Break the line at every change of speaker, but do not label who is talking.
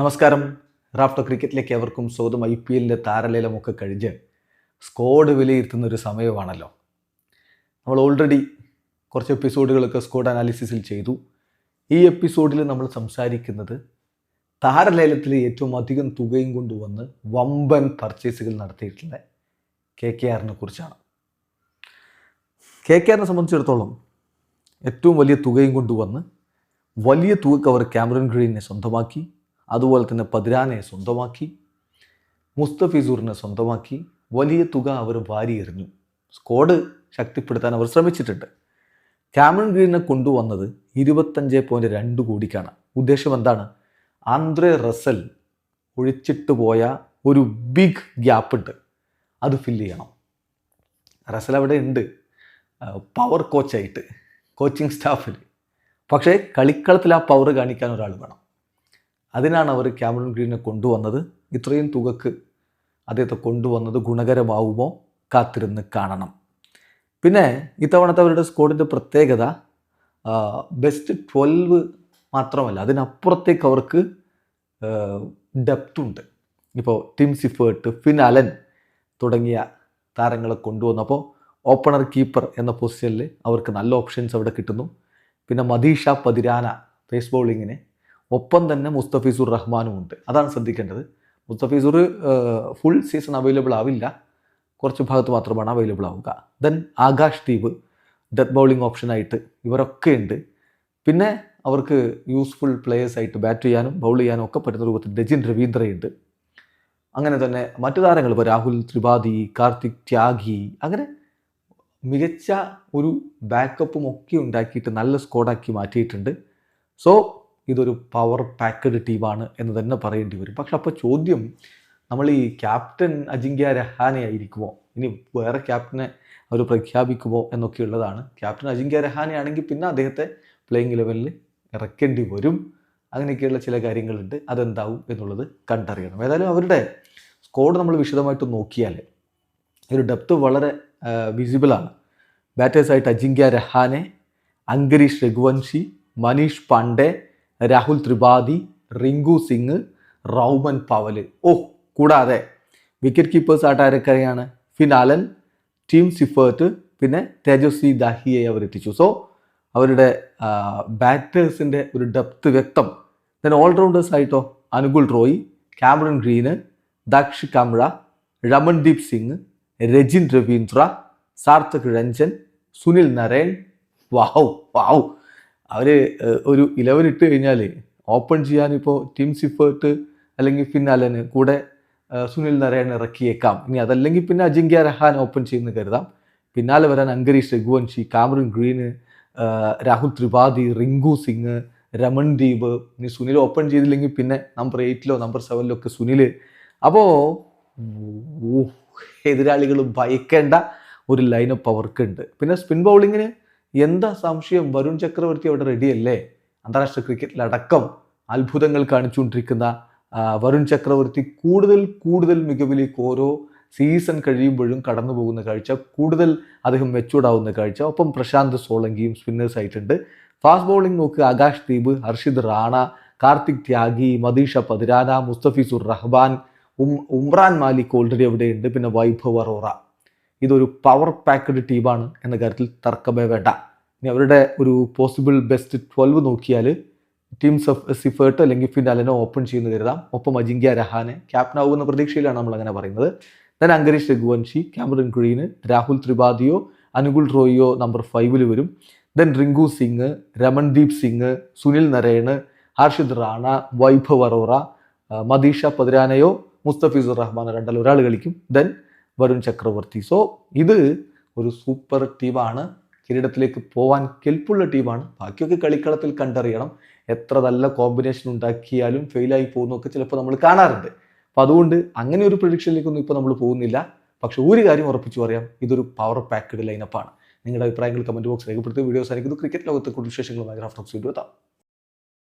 നമസ്കാരം. റാഫ്റ്റർ ക്രിക്കറ്റിലേക്ക് എവർക്കും സ്വന്തം I P എല്ലിന്റെ താരലേലമൊക്കെ കഴിഞ്ഞ് സ്കോഡ് വിലയിരുത്തുന്ന ഒരു സമയമാണല്ലോ. നമ്മൾ ഓൾറെഡി കുറച്ച് എപ്പിസോഡുകളൊക്കെ സ്കോഡ് അനാലിസിസിൽ ചെയ്തു. ഈ എപ്പിസോഡിൽ നമ്മൾ സംസാരിക്കുന്നത് താരലേലത്തിൽ ഏറ്റവും അധികം തുകയും കൊണ്ടുവന്ന് വമ്പൻ പർച്ചേസുകൾ നടത്തിയിട്ടുള്ള കെ കെ ആറിനെ കുറിച്ചാണ്. കെ കെ ആറിനെ സംബന്ധിച്ചിടത്തോളം ഏറ്റവും വലിയ തുകയും കൊണ്ടുവന്ന് വലിയ തുകക്ക് അവർ ക്യാമറൻ ഗ്രീനെ സ്വന്തമാക്കി. അതുപോലെ തന്നെ പതിരാനെ സ്വന്തമാക്കി മുസ്തഫിസൂറിനെ സ്വന്തമാക്കി വലിയ തുക അവർ വാരി എറിഞ്ഞു സ്ക്വാഡ് ശക്തിപ്പെടുത്താൻ അവർ ശ്രമിച്ചിട്ടുണ്ട്. ക്യാമറൺ ഗ്രീനെ കൊണ്ടുവന്നത് ഇരുപത്തഞ്ച് പോയിന്റ് രണ്ട് കോടിക്കാണ്. ഉദ്ദേശം എന്താണ്? ആന്ധ്രേ റസൽ ഒഴിച്ചിട്ട് പോയ ഒരു ബിഗ് ഗ്യാപ്പ് ഉണ്ട്. അത് ഫില്ല് ചെയ്യണം. റസൽ അവിടെ ഉണ്ട്. പവർ കോച്ചായിട്ട് കോച്ചിങ് സ്റ്റാഫിൽ പക്ഷേ കളിക്കളത്തിൽ ആ പവർ കാണിക്കാൻ ഒരാൾ വേണം. അതിനാണ് അവർ ക്യാമറൺ ഗ്രീനെ കൊണ്ടുവന്നത്. ഇത്രയും തുകക്ക് അദ്ദേഹത്തെ കൊണ്ടുവന്നത് ഗുണകരമാവുമോ? കാത്തിരുന്ന് കാണണം. പിന്നെ ഇത്തവണത്തെ അവരുടെ സ്കോഡിന്റെ പ്രത്യേകത ബെസ്റ്റ് ട്വൽവ് മാത്രമല്ല അതിനപ്പുറത്തേക്ക് അവർക്ക് ഡെപ്ത് ഉണ്ട്. ഇപ്പോൾ ടിം സിഫേർട്ട് ഫിൻ അലൻ തുടങ്ങിയ താരങ്ങളെ കൊണ്ടുവന്നപ്പോൾ ഓപ്പണർ കീപ്പർ എന്ന പൊസിഷനിൽ അവർക്ക് നല്ല ഓപ്ഷൻസ് അവിടെ കിട്ടുന്നു. പിന്നെ മദീഷ പതിരാന പേസ് ബൗളിങ്ങിന് ഒപ്പം തന്നെ മുസ്തഫീസുർ റഹ്മാനും ഉണ്ട്. അതാണ് ശ്രദ്ധിക്കേണ്ടത്. മുസ്തഫീസുർ ഫുൾ സീസൺ അവൈലബിൾ ആവില്ല. കുറച്ച് ഭാഗത്ത് മാത്രമാണ് അവൈലബിൾ ആവുക. ദെൻ ആകാശ് ദ്വീപ് ഡെത്ത് ബൗളിംഗ് ഓപ്ഷനായിട്ട് ഇവരൊക്കെ ഉണ്ട്. പിന്നെ അവർക്ക് യൂസ്ഫുൾ പ്ലേയേഴ്സ് ആയിട്ട് ബാറ്റ് ചെയ്യാനും ബൗൾ ചെയ്യാനും ഒക്കെ പറ്റുന്ന രൂപത്തിൽ രജിൻ രവീന്ദ്രയുണ്ട് അങ്ങനെ തന്നെ മറ്റു താരങ്ങൾ ഇപ്പോൾ രാഹുൽ ത്രിപാഠി കാർത്തിക് ത്യാഗി അങ്ങനെ മികച്ച ഒരു ബാക്കപ്പും ഒക്കെ ഉണ്ടാക്കിയിട്ട് നല്ല സ്കോഡാക്കി മാറ്റിയിട്ടുണ്ട്. സോ ഇതൊരു പവർ പാക്കഡ് ടീമാണ് എന്ന് തന്നെ പറയേണ്ടി വരും. പക്ഷെ അപ്പോൾ ചോദ്യം നമ്മൾ ഈ ക്യാപ്റ്റൻ അജിങ്ക്യ രഹാനെ ആയിരിക്കുമോ? ഇനി വേറെ ക്യാപ്റ്റനെ അവർ പ്രഖ്യാപിക്കുമോ എന്നൊക്കെ ഉള്ളതാണ്. ക്യാപ്റ്റൻ അജിങ്ക്യ രഹാനെ ആണെങ്കിൽ പിന്നെ അദ്ദേഹത്തെ പ്ലേയിങ് ലെവലിൽ ഇറക്കേണ്ടി വരും. അങ്ങനെയൊക്കെയുള്ള ചില കാര്യങ്ങളുണ്ട്. അതെന്താവും എന്നുള്ളത് കണ്ടറിയണം. ഏതായാലും അവരുടെ സ്കോഡ് നമ്മൾ വിശദമായിട്ട് നോക്കിയാൽ ഒരു ഡെപ്ത് വളരെ വിസിബിളാണ് ബാറ്റേഴ്സായിട്ട് അജിങ്ക്യ രഹാനെ അങ്കരീഷ് രഘുവൻഷി മനീഷ് പാണ്ഡെ രാഹുൽ ത്രിപാഠി റിങ്കു സിംഗ് റൗമൻ പവൽ ഓ കൂടാതെ വിക്കറ്റ് കീപ്പേഴ്സ് ആയിട്ട് ആരൊക്കെയാണ്? ഫിനാലൻ ടീം സിഫേർട്ട് പിന്നെ തേജസ്വി ദാഹിയെ അവർ എത്തിച്ചു. സോ അവരുടെ ബാറ്റേഴ്സിന്റെ ഒരു ഡെപ്ത് വ്യക്തം. ദെൻ ഓൾറൗണ്ടേഴ്സ് ആയിട്ടോ? Anukul Roy Cameron Green Daksh Kamra Ramandeep Singh Rachin Ravindra Sarthak Ranjan Sunil Narine. Wow wow അവർ ഒരു ഇലവൻ ഇട്ട് കഴിഞ്ഞാൽ ഓപ്പൺ ചെയ്യാനിപ്പോൾ ടീം സിഫേർട്ട് അല്ലെങ്കിൽ ഫിന്നാലന് കൂടെ സുനിൽ നരയൻ ഇറക്കിയേക്കാം. ഇനി അതല്ലെങ്കിൽ പിന്നെ അജിങ്ക്യ രഹാൻ ഓപ്പൺ ചെയ്യുന്ന കരുതാം. പിന്നാലെ വരാൻ അങ്കരീഷ് രഘുവൻഷി കാമറിൻ ഗ്രീന് രാഹുൽ ത്രിപാഠി റിങ്കു സിംഗ് രമൺദീപ് ഇനി സുനിൽ ഓപ്പൺ ചെയ്തില്ലെങ്കിൽ പിന്നെ നമ്പർ എയ്റ്റിലോ നമ്പർ സെവനിലോ ഒക്കെ സുനിൽ അപ്പോൾ എതിരാളികൾ ഭയക്കേണ്ട ഒരു ലൈനപ്പ് അവർക്കുണ്ട്. പിന്നെ സ്പിൻ ബൗളിങ്ങിന് എന്താ സംശയം? വരുൺ ചക്രവർത്തി അവിടെ റെഡിയല്ലേ അന്താരാഷ്ട്ര ക്രിക്കറ്റിലടക്കം അത്ഭുതങ്ങൾ കാണിച്ചുകൊണ്ടിരിക്കുന്ന വരുൺ ചക്രവർത്തി കൂടുതൽ കൂടുതൽ മികവിലേക്ക് ഓരോ സീസൺ കഴിയുമ്പോഴും കടന്നു പോകുന്ന കാഴ്ച കൂടുതൽ അദ്ദേഹം മെച്ചൂർഡാവുന്ന കാഴ്ച. ഒപ്പം പ്രശാന്ത് സോളങ്കിയും സ്പിന്നേഴ്സ് ആയിട്ടുണ്ട്. ഫാസ്റ്റ് ബൗളിംഗ് നോക്ക് ആകാശ് ദീപ് ഹർഷിദ് റാണ കാർത്തിക് ത്യാഗി മദീഷ പതിരാന മുസ്തഫിസുർ റഹ്ബാൻ ഉം ഉംറാൻ മാലിക് ഓൾറെഡി അവിടെയുണ്ട്. പിന്നെ വൈഭവ് അറോറ. ഇതൊരു പവർ പാക്ക്ഡ് ടീമാണ് എന്ന കാര്യത്തിൽ തർക്കമേ വേണ്ട. ഇനി അവരുടെ ഒരു പോസിബിൾ ബെസ്റ്റ് ട്വൽവ് നോക്കിയാൽ ടീംസ് ഓഫ് സിഫേർട്ട് അല്ലെങ്കിൽ ഫിനാലിനോ ഓപ്പൺ ചെയ്യുന്ന കരുതാം. ഒപ്പം അജിങ്ക്യ രഹാനെ ക്യാപ്റ്റൻ ആവുന്ന പ്രതീക്ഷയിലാണ് നമ്മൾ അങ്ങനെ പറയുന്നത്. Then Angkrish Raghuvanshi Cameron Green Rahul ത്രിപാഠിയോ Anukul റോയിയോ നമ്പർ ഫൈവിൽ വരും. ദെൻ റിങ്കു സിംഗ് രമൺദീപ് സിംഗ് സുനിൽ നരേണ് ഹർഷിദ് റാണ വൈഭവ് അറോറ മദീഷ പതിരാനയോ മുസ്തഫിസുർ റഹ്മാൻ രണ്ടാൽ ഒരാൾ കളിക്കും. ദെൻ വരുൺ ചക്രവർത്തി. സോ ഇത് ഒരു സൂപ്പർ ടീമാണ് കിരീടത്തിലേക്ക് പോവാൻ കെൽപ്പുള്ള ടീമാണ് ബാക്കിയൊക്കെ കളിക്കളത്തിൽ കണ്ടറിയണം. എത്ര നല്ല കോമ്പിനേഷൻ ഉണ്ടാക്കിയാലും ഫെയിലായി പോകുന്നൊക്കെ ചിലപ്പോൾ നമ്മൾ കാണാറുണ്ട്. അപ്പോൾ അതുകൊണ്ട് അങ്ങനെ ഒരു പ്രൊഡിക്ഷനിലേക്കൊന്നും ഇപ്പോൾ നമ്മൾ പോകുന്നില്ല. പക്ഷേ ഒരു കാര്യം ഉറപ്പിച്ചു പറയാം. ഇതൊരു പവർ പാക്കഡ് ലൈനപ്പാണ് നിങ്ങളുടെ അഭിപ്രായങ്ങൾ കമന്റ് ബോക്സ് രേഖപ്പെടുത്തി. വീഡിയോസ് ആയിരിക്കും ക്രിക്കറ്റ് ലോകത്തെ കൂടുതൽ വിശേഷങ്ങളുമായി റഫറൻസ് വീഡിയോ എത്താം.